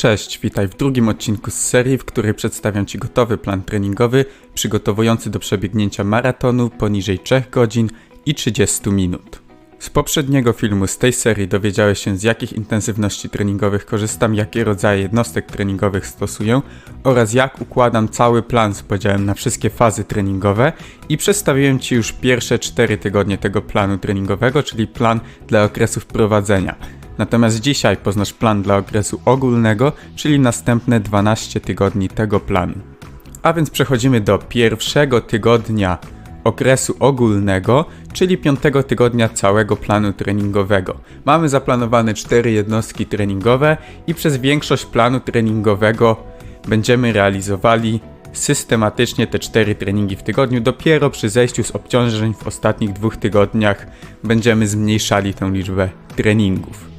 Cześć, witaj w drugim odcinku z serii, w której przedstawiam Ci gotowy plan treningowy przygotowujący do przebiegnięcia maratonu poniżej 3 godzin i 30 minut. Z poprzedniego filmu z tej serii dowiedziałeś się z jakich intensywności treningowych korzystam, jakie rodzaje jednostek treningowych stosuję oraz jak układam cały plan z podziałem na wszystkie fazy treningowe i przedstawiłem Ci już pierwsze 4 tygodnie tego planu treningowego, czyli plan dla okresu wprowadzenia. Natomiast dzisiaj poznasz plan dla okresu ogólnego, czyli następne 12 tygodni tego planu. A więc przechodzimy do pierwszego tygodnia okresu ogólnego, czyli piątego tygodnia całego planu treningowego. Mamy zaplanowane cztery jednostki treningowe i przez większość planu treningowego będziemy realizowali systematycznie te cztery treningi w tygodniu. Dopiero przy zejściu z obciążeń w ostatnich dwóch tygodniach będziemy zmniejszali tę liczbę treningów.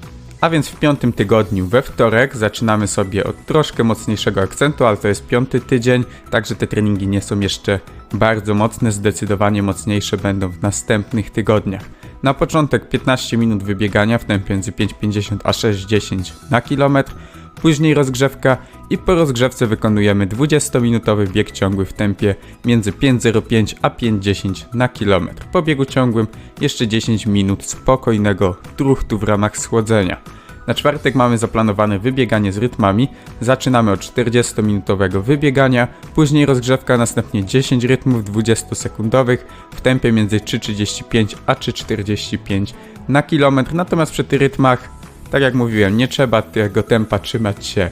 A więc w piątym tygodniu we wtorek zaczynamy sobie od troszkę mocniejszego akcentu, ale to jest piąty tydzień, także te treningi nie są jeszcze bardzo mocne, zdecydowanie mocniejsze będą w następnych tygodniach. Na początek 15 minut wybiegania w tempie między 5,50 a 6,10 na kilometr, później rozgrzewka i po rozgrzewce wykonujemy 20-minutowy bieg ciągły w tempie między 5,05 a 5,10 na kilometr. Po biegu ciągłym jeszcze 10 minut spokojnego truchtu w ramach schłodzenia. Na czwartek mamy zaplanowane wybieganie z rytmami. Zaczynamy od 40-minutowego wybiegania, później rozgrzewka, następnie 10 rytmów 20-sekundowych w tempie między 3,35 a 3,45 na kilometr. Natomiast przy tych rytmach, tak jak mówiłem, nie trzeba tego tempa trzymać się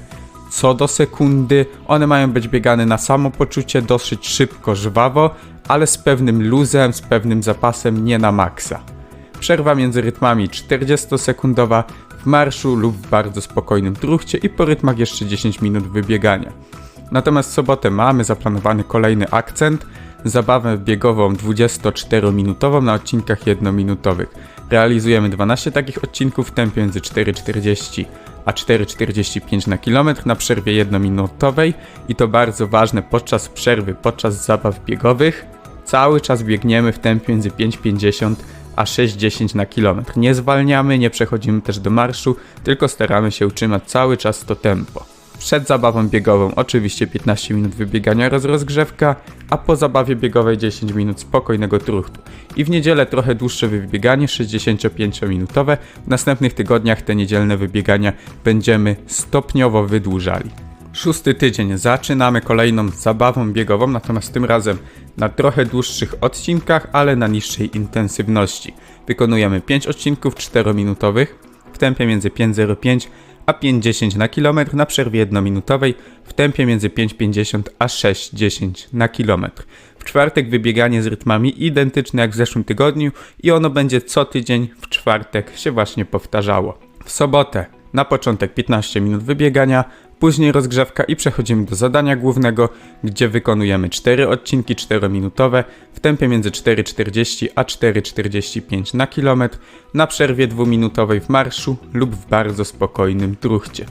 co do sekundy. One mają być biegane na samopoczucie dosyć szybko, żwawo, ale z pewnym luzem, z pewnym zapasem, nie na maksa. Przerwa między rytmami 40-sekundowa w marszu lub w bardzo spokojnym truchcie i po rytmach jeszcze 10 minut wybiegania. Natomiast w sobotę mamy zaplanowany kolejny akcent, zabawę biegową 24-minutową na odcinkach 1-minutowych. Realizujemy 12 takich odcinków w tempie między 4,40 a 4,45 na kilometr na przerwie 1-minutowej i to bardzo ważne podczas przerwy, podczas zabaw biegowych. Cały czas biegniemy w tempie między 5,50 a 6,10 na kilometr. Nie zwalniamy, nie przechodzimy też do marszu, tylko staramy się utrzymać cały czas to tempo. Przed zabawą biegową oczywiście 15 minut wybiegania oraz rozgrzewka, a po zabawie biegowej 10 minut spokojnego truchtu. I w niedzielę trochę dłuższe wybieganie, 65-minutowe. W następnych tygodniach te niedzielne wybiegania będziemy stopniowo wydłużali. Szósty tydzień zaczynamy kolejną zabawą biegową, natomiast tym razem na trochę dłuższych odcinkach, ale na niższej intensywności. Wykonujemy 5 odcinków 4-minutowych w tempie między 5,05 a 5,10 na kilometr na przerwie 1-minutowej w tempie między 5,50 a 6,10 na kilometr. W czwartek wybieganie z rytmami identyczne jak w zeszłym tygodniu i ono będzie co tydzień w czwartek się właśnie powtarzało. W sobotę na początek 15 minut wybiegania, później rozgrzewka i przechodzimy do zadania głównego, gdzie wykonujemy 4 odcinki 4-minutowe w tempie między 4,40 a 4,45 na kilometr na przerwie 2-minutowej w marszu lub w bardzo spokojnym truchcie.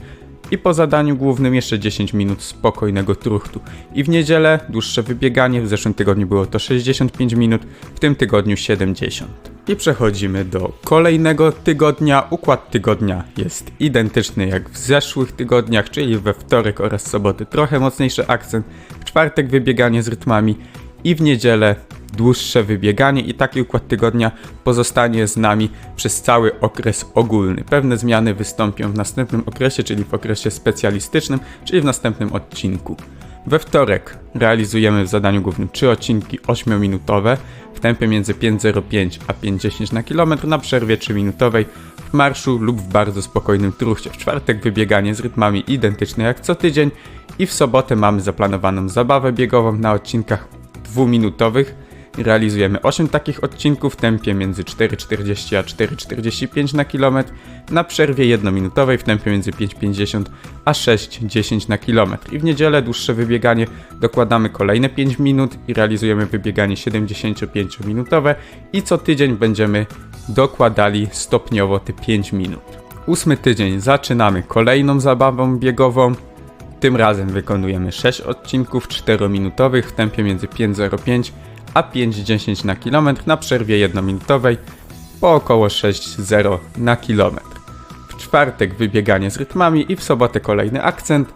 I po zadaniu głównym jeszcze 10 minut spokojnego truchtu. I w niedzielę dłuższe wybieganie, w zeszłym tygodniu było to 65 minut, w tym tygodniu 70. I przechodzimy do kolejnego tygodnia. Układ tygodnia jest identyczny jak w zeszłych tygodniach, czyli we wtorek oraz soboty trochę mocniejszy akcent, w czwartek wybieganie z rytmami i w niedzielę dłuższe wybieganie i taki układ tygodnia pozostanie z nami przez cały okres ogólny. Pewne zmiany wystąpią w następnym okresie, czyli w okresie specjalistycznym, czyli w następnym odcinku. We wtorek realizujemy w zadaniu głównym 3 odcinki 8-minutowe w tempie między 5.05 a 5.10 na kilometr na przerwie 3-minutowej w marszu lub w bardzo spokojnym truchcie. W czwartek wybieganie z rytmami identyczne jak co tydzień i w sobotę mamy zaplanowaną zabawę biegową na odcinkach dwuminutowych Realizujemy 8 takich odcinków w tempie między 4,40 a 4,45 na kilometr, na przerwie 1-minutowej w tempie między 5,50 a 6,10 na kilometr. I w niedzielę dłuższe wybieganie dokładamy kolejne 5 minut i realizujemy wybieganie 75-minutowe i co tydzień będziemy dokładali stopniowo te 5 minut. Ósmy tydzień zaczynamy kolejną zabawą biegową. Tym razem wykonujemy 6 odcinków 4-minutowych w tempie między 5,05 a 5,10 na kilometr na przerwie 1-minutowej po około 6,0 na kilometr. czwartek wybieganie z rytmami i w sobotę kolejny akcent.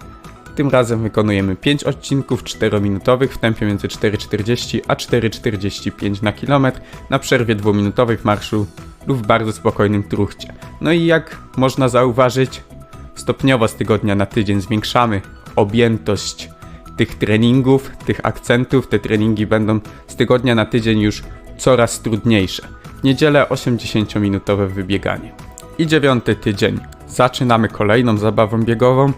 Tym razem wykonujemy 5 odcinków 4-minutowych w tempie między 4,40 a 4,45 na kilometr na przerwie dwuminutowej w marszu lub w bardzo spokojnym truchcie. No i jak można zauważyć, stopniowo z tygodnia na tydzień zwiększamy objętość tych treningów, tych akcentów. Te treningi będą z tygodnia na tydzień już coraz trudniejsze. W niedzielę 80-minutowe wybieganie. I dziewiąty tydzień. Zaczynamy kolejną zabawą biegową.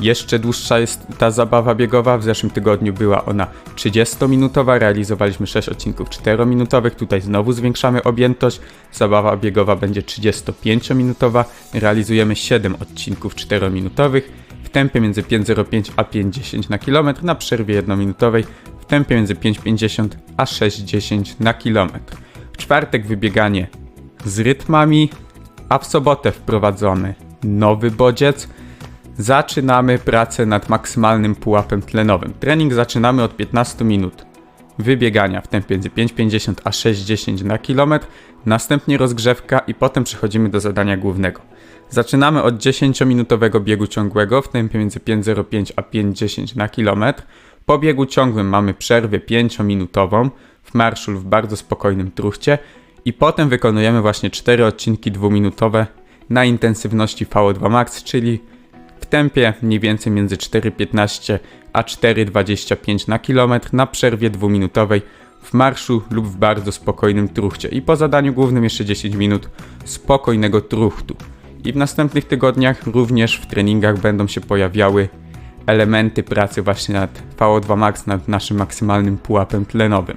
Jeszcze dłuższa jest ta zabawa biegowa. W zeszłym tygodniu była ona 30-minutowa. Realizowaliśmy 6 odcinków 4-minutowych. Tutaj znowu zwiększamy objętość. Zabawa biegowa będzie 35-minutowa. Realizujemy 7 odcinków 4-minutowych w tempie między 5.05 a 5.10 na kilometr na przerwie 1-minutowej w tempie między 5.50 a 6.10 na kilometr. W czwartek wybieganie z rytmami, a w sobotę wprowadzony nowy bodziec. Zaczynamy pracę nad maksymalnym pułapem tlenowym. Trening zaczynamy od 15 minut wybiegania w tempie między 5,50 a 6,10 na kilometr, następnie rozgrzewka i potem przechodzimy do zadania głównego. Zaczynamy od 10-minutowego biegu ciągłego w tempie między 5,05 a 5,10 na kilometr. Po biegu ciągłym mamy przerwę 5-minutową w marszu w bardzo spokojnym truchcie i potem wykonujemy właśnie 4 odcinki dwuminutowe na intensywności VO2 max, czyli w tempie mniej więcej między 4,15 a 4,25 na kilometr na przerwie dwuminutowej w marszu lub w bardzo spokojnym truchcie. I po zadaniu głównym jeszcze 10 minut spokojnego truchtu. I w następnych tygodniach również w treningach będą się pojawiały elementy pracy właśnie nad VO2 max, nad naszym maksymalnym pułapem tlenowym.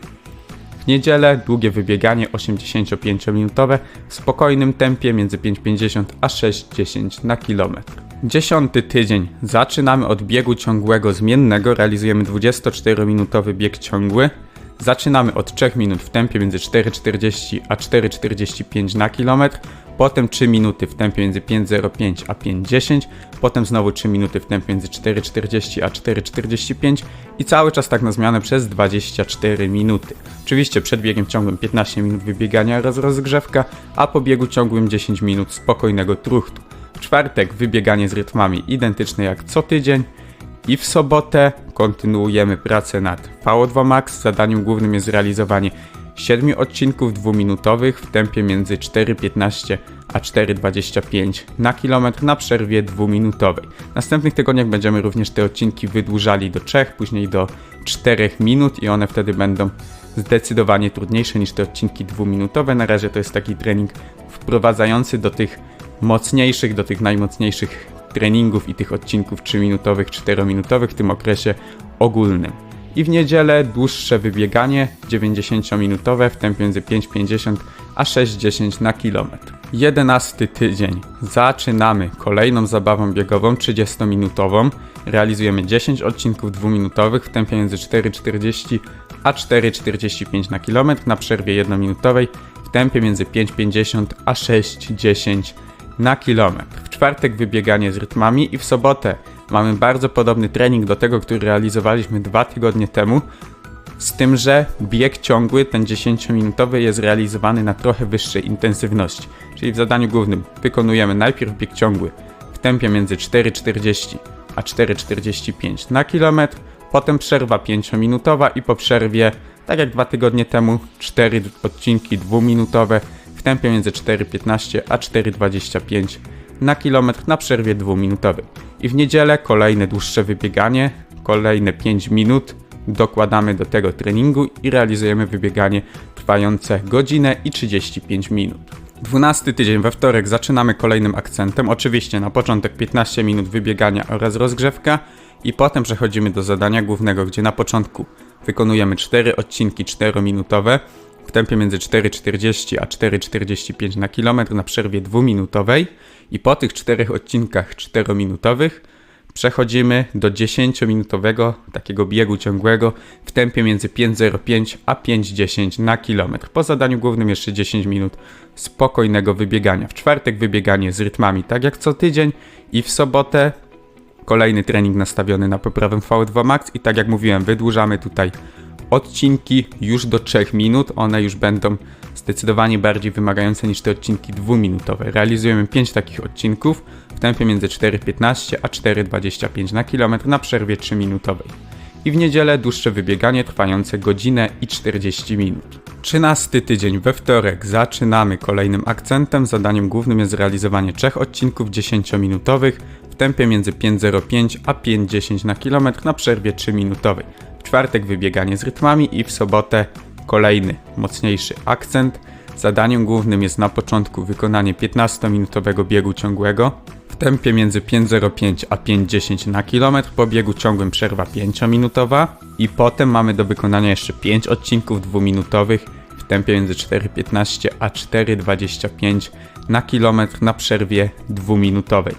W niedzielę długie wybieganie 85-minutowe w spokojnym tempie między 5,50 a 6,10 na kilometr. Dziesiąty tydzień. Zaczynamy od biegu ciągłego zmiennego, realizujemy 24-minutowy bieg ciągły. Zaczynamy od 3 minut w tempie między 4,40 a 4,45 na kilometr, potem 3 minuty w tempie między 5,05 a 5,10, potem znowu 3 minuty w tempie między 4,40 a 4,45 i cały czas tak na zmianę przez 24 minuty. Oczywiście przed biegiem ciągłym 15 minut wybiegania oraz rozgrzewka, a po biegu ciągłym 10 minut spokojnego truchtu. W czwartek wybieganie z rytmami identyczne jak co tydzień. I w sobotę kontynuujemy pracę nad VO2 Max. Zadaniem głównym jest zrealizowanie 7 odcinków dwuminutowych w tempie między 4,15 a 4,25 na kilometr na przerwie dwuminutowej. W następnych tygodniach będziemy również te odcinki wydłużali do 3, później do 4 minut i one wtedy będą zdecydowanie trudniejsze niż te odcinki dwuminutowe. Na razie to jest taki trening wprowadzający do tych mocniejszych, do tych najmocniejszych treningów i tych odcinków 3-minutowych, 4-minutowych w tym okresie ogólnym. I w niedzielę dłuższe wybieganie 90-minutowe w tempie między 5,50 a 6,10 na kilometr. 11 tydzień. Zaczynamy kolejną zabawą biegową 30-minutową. Realizujemy 10 odcinków dwuminutowych w tempie między 4,40 a 4,45 na kilometr na przerwie 1-minutowej w tempie między 5,50 a 6,10 na kilometr. Czwartek wybieganie z rytmami i w sobotę mamy bardzo podobny trening do tego, który realizowaliśmy dwa tygodnie temu. Z tym, że bieg ciągły, ten 10-minutowy, jest realizowany na trochę wyższej intensywności. Czyli w zadaniu głównym wykonujemy najpierw bieg ciągły w tempie między 4,40 a 4,45 na kilometr, potem przerwa 5-minutowa i po przerwie, tak jak dwa tygodnie temu, 4 odcinki dwuminutowe w tempie między 4,15 a 4,25 na kilometr na przerwie dwuminutowej. I w niedzielę kolejne dłuższe wybieganie, kolejne 5 minut dokładamy do tego treningu i realizujemy wybieganie trwające godzinę i 35 minut. 12 tydzień we wtorek zaczynamy kolejnym akcentem. Oczywiście na początek 15 minut wybiegania oraz rozgrzewka i potem przechodzimy do zadania głównego, gdzie na początku wykonujemy 4 odcinki 4-minutowe w tempie między 4,40 a 4,45 na kilometr na przerwie dwuminutowej i po tych czterech odcinkach 4-minutowych przechodzimy do 10-minutowego takiego biegu ciągłego w tempie między 5,05 a 5,10 na kilometr. Po zadaniu głównym jeszcze 10 minut spokojnego wybiegania. W czwartek wybieganie z rytmami tak jak co tydzień i w sobotę kolejny trening nastawiony na poprawę V2 Max i tak jak mówiłem wydłużamy tutaj odcinki już do 3 minut. One już będą zdecydowanie bardziej wymagające niż te odcinki dwuminutowe. Realizujemy 5 takich odcinków w tempie między 4,15 a 4,25 na kilometr na przerwie 3-minutowej. I w niedzielę dłuższe wybieganie trwające godzinę i 40 minut. 13 tydzień we wtorek zaczynamy kolejnym akcentem. Zadaniem głównym jest zrealizowanie trzech odcinków 10-minutowych w tempie między 5,05 a 5,10 na kilometr na przerwie 3-minutowej. W czwartek wybieganie z rytmami i w sobotę kolejny, mocniejszy akcent. Zadaniem głównym jest na początku wykonanie 15-minutowego biegu ciągłego w tempie między 5,05 a 5,10 na kilometr, po biegu ciągłym przerwa 5-minutowa i potem mamy do wykonania jeszcze 5 odcinków dwuminutowych w tempie między 4,15 a 4,25 na kilometr na przerwie dwuminutowej.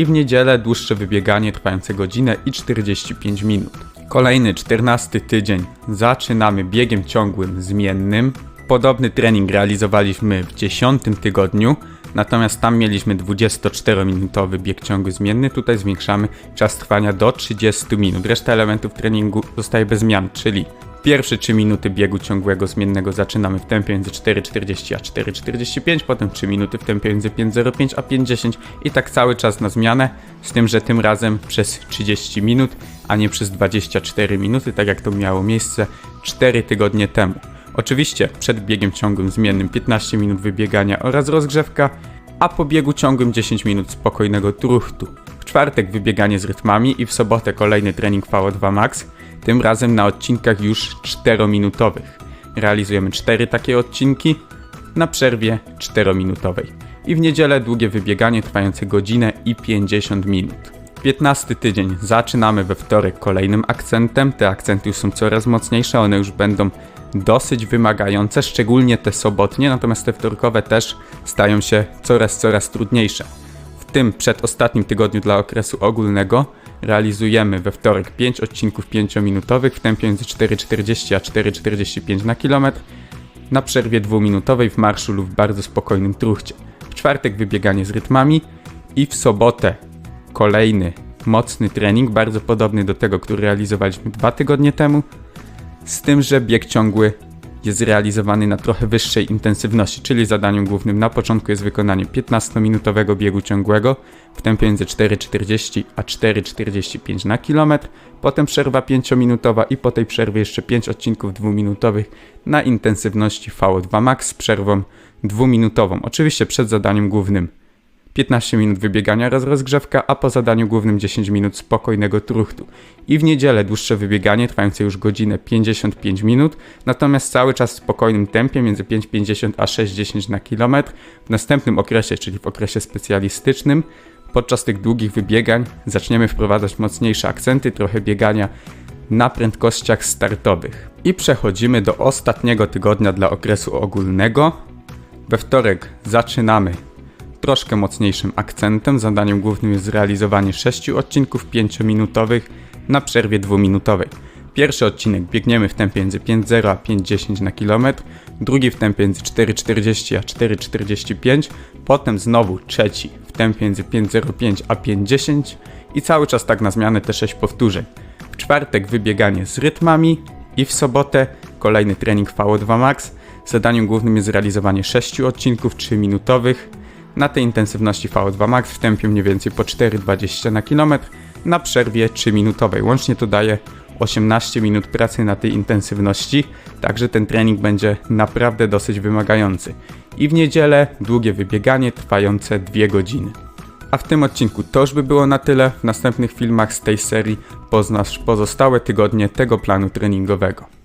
I w niedzielę dłuższe wybieganie trwające godzinę i 45 minut. Kolejny 14 tydzień zaczynamy biegiem ciągłym zmiennym. Podobny trening realizowaliśmy w 10 tygodniu, natomiast tam mieliśmy 24-minutowy bieg ciągły zmienny. Tutaj zwiększamy czas trwania do 30 minut. Reszta elementów treningu zostaje bez zmian, czyli Pierwsze 3 minuty biegu ciągłego zmiennego zaczynamy w tempie między 4,40 a 4,45, potem 3 minuty w tempie między 5,05 a 5,10 i tak cały czas na zmianę, z tym, że tym razem przez 30 minut, a nie przez 24 minuty, tak jak to miało miejsce 4 tygodnie temu. Oczywiście przed biegiem ciągłym zmiennym 15 minut wybiegania oraz rozgrzewka, a po biegu ciągłym 10 minut spokojnego truchtu. W czwartek wybieganie z rytmami i w sobotę kolejny trening VO2 Max, tym razem na odcinkach już 4-minutowych. Realizujemy 4 takie odcinki na przerwie 4-minutowej. I w niedzielę długie wybieganie trwające godzinę i 50 minut. 15 tydzień zaczynamy we wtorek kolejnym akcentem. Te akcenty już są coraz mocniejsze, one już będą dosyć wymagające, szczególnie te sobotnie, natomiast te wtorkowe też stają się coraz, coraz trudniejsze. W tym przedostatnim tygodniu dla okresu ogólnego realizujemy we wtorek 5 odcinków 5-minutowych w tempie między 4,40 a 4,45 na kilometr na przerwie dwuminutowej w marszu lub w bardzo spokojnym truchcie. W czwartek wybieganie z rytmami i w sobotę kolejny mocny trening, bardzo podobny do tego, który realizowaliśmy dwa tygodnie temu, z tym, że bieg ciągły jest realizowany na trochę wyższej intensywności, czyli zadaniem głównym na początku jest wykonanie 15-minutowego biegu ciągłego w tempie między 4,40 a 4,45 na kilometr, potem przerwa 5-minutowa i po tej przerwie jeszcze 5 odcinków dwuminutowych na intensywności VO2 max z przerwą dwuminutową. Oczywiście przed zadaniem głównym 15 minut wybiegania oraz rozgrzewka, a po zadaniu głównym 10 minut spokojnego truchtu. I w niedzielę dłuższe wybieganie trwające już godzinę 55 minut, natomiast cały czas w spokojnym tempie między 5,50 a 6,10 na kilometr. W następnym okresie, czyli w okresie specjalistycznym, podczas tych długich wybiegań zaczniemy wprowadzać mocniejsze akcenty, trochę biegania na prędkościach startowych. I przechodzimy do ostatniego tygodnia dla okresu ogólnego. We wtorek zaczynamy troszkę mocniejszym akcentem. Zadaniem głównym jest zrealizowanie 6 odcinków 5-minutowych na przerwie 2-minutowej. Pierwszy odcinek biegniemy w tempie między 5.0 a 5.10 na kilometr, drugi w tempie między 4.40 a 4.45, potem znowu trzeci w tempie między 5.05 a 5.10 i cały czas tak na zmianę te 6 powtórzeń. W czwartek wybieganie z rytmami i w sobotę kolejny trening VO2 Max. Zadaniem głównym jest zrealizowanie 6 odcinków 3-minutowych na tej intensywności VO2 Max w tempie mniej więcej po 4,20 na kilometr na przerwie 3-minutowej. Łącznie to daje 18 minut pracy na tej intensywności, także ten trening będzie naprawdę dosyć wymagający. I w niedzielę długie wybieganie trwające 2 godziny. A w tym odcinku to już by było na tyle. W następnych filmach z tej serii poznasz pozostałe tygodnie tego planu treningowego.